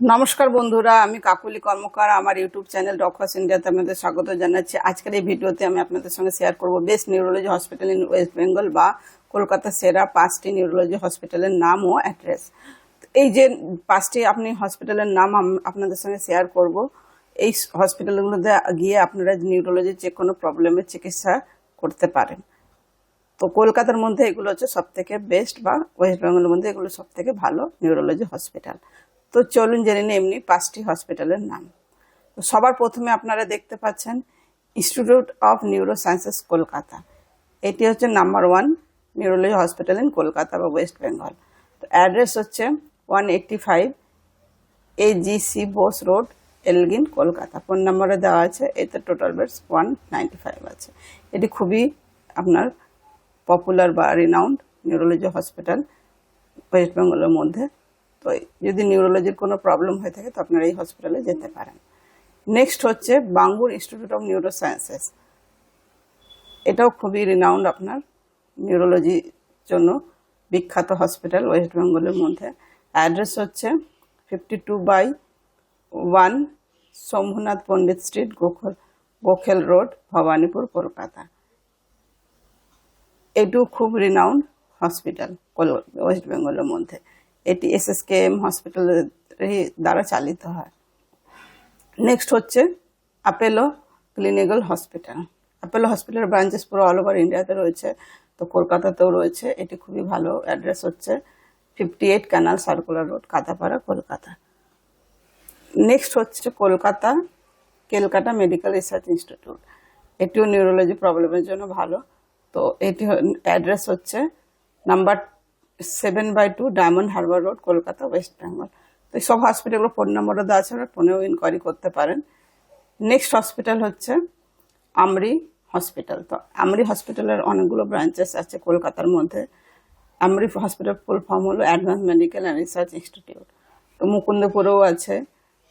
নমস্কার বন্ধুরা, আমি কাকুলি কর্মকার, আমার ইউটিউব চ্যানেল ডক্টরস ইন্ডিয়াতে আপনাদের স্বাগত জানাচ্ছি। আজকের এই ভিডিওতে আমি আপনাদের সঙ্গে শেয়ার করব best neurology hospital in West Bengal বা কলকাতা সেরা পাঁচটি নিউরোলজি হসপিটালের নাম ও অ্যাড্রেস এই যে পাঁচটি আপনি হসপিটালের নাম আপনাদের সঙ্গে শেয়ার করব, এই হসপিটালগুলোতে গিয়ে আপনারা নিউরোলজির যে কোনো প্রবলেমের চিকিৎসা করতে পারেন। তো কলকাতার মধ্যে এগুলো হচ্ছে সব থেকে বেস্ট বা ওয়েস্ট বেঙ্গলের মধ্যে এগুলো সব থেকে ভালো নিউরোলজি হসপিটাল তো চলুন জেনে নিই এমনি পাঁচটি হসপিটালের নাম। তো সবার প্রথমে আপনারা দেখতে পাচ্ছেন Institute of Neuro Sciences Kolkata. এটি হচ্ছে number one neurology hospital in Kolkata বা ওয়েস্ট বেঙ্গল তো অ্যাড্রেস হচ্ছে one eighty five A G C Bose road Elgin Kolkata. Phone নাম্বারে দেওয়া আছে, এতে total beds one ninety five আছে। এটি খুবই আপনার পপুলার বা রিনাউন্ড নিউরোলজি হসপিটাল ওয়েস্ট বেঙ্গলের মধ্যে। তো যদি নিউরোলজির কোনো প্রবলেম হয়ে থাকে, তো আপনারা এই হসপিটালে যেতে পারেন। নেক্সট হচ্ছে Bangur Institute of Neuro Sciences এটাও খুবই রিনাউন্ড আপনার নিউরোলজির জন্য বিখ্যাত হসপিটাল ওয়েস্ট বেঙ্গলের মধ্যে। অ্যাড্রেস হচ্ছে fifty two by one Shambhunath Pandit street গোখল Gokhale road Bhowanipore Kolkata এটু খুব রিনাউন্ড হসপিটাল ওয়েস্ট বেঙ্গলের মধ্যে। এটি এস এস কে এম হসপিটালের দ্বারা চালিত হয়। নেক্সট হচ্ছে Apollo clinical hospital Apollo hospital branches পুরো অল ওভার ইন্ডিয়াতে রয়েছে, তো কলকাতাতেও রয়েছে। এটি খুবই ভালো অ্যাড্রেস হচ্ছে। Fifty eight canal circular road Katapara Kolkata. Next হচ্ছে Kolkata Calcutta medical research institute এটিও নিউরোলজি প্রবলেমের জন্য ভালো। তো এটি অ্যাড্রেস হচ্ছে number seven by two Diamond Harbour road, Kolkata, West Bengal. তো সব হসপিটালগুলো ফোন নম্বরও দেওয়া আছে, আপনারা ফোনেও ইনকোয়ারি করতে পারেন। নেক্সট হসপিটাল হচ্ছে আমরি হসপিটাল তো আমরি হসপিটালের অনেকগুলো ব্রাঞ্চেস আছে কলকাতার মধ্যে। আমরি হসপিটাল ফুল ফর্ম হলো advance medical and research institute তো মুকুন্দপুরেও আছে,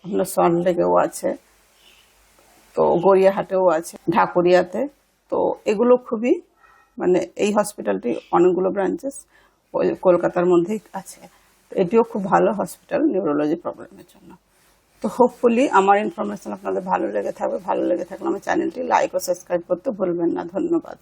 আপনার সল্টলেকেও আছে, তো গড়িয়াহাটেও আছে, ঢাকুরিয়াতে। তো এগুলো খুবই মানে এই হসপিটালটি অনেকগুলো ব্রাঞ্চেস কলকাতার মধ্যেই আছে। এটিও খুব ভালো হসপিটাল নিউরোলজি প্রবলেমের জন্য। তো হোপফুলি আমার ইনফরমেশন আপনাদের ভালো লেগে থাকবে, ভালো লেগে থাকলে আমার চ্যানেলটি লাইক ও সাবস্ক্রাইব করতে ভুলবেন না। ধন্যবাদ।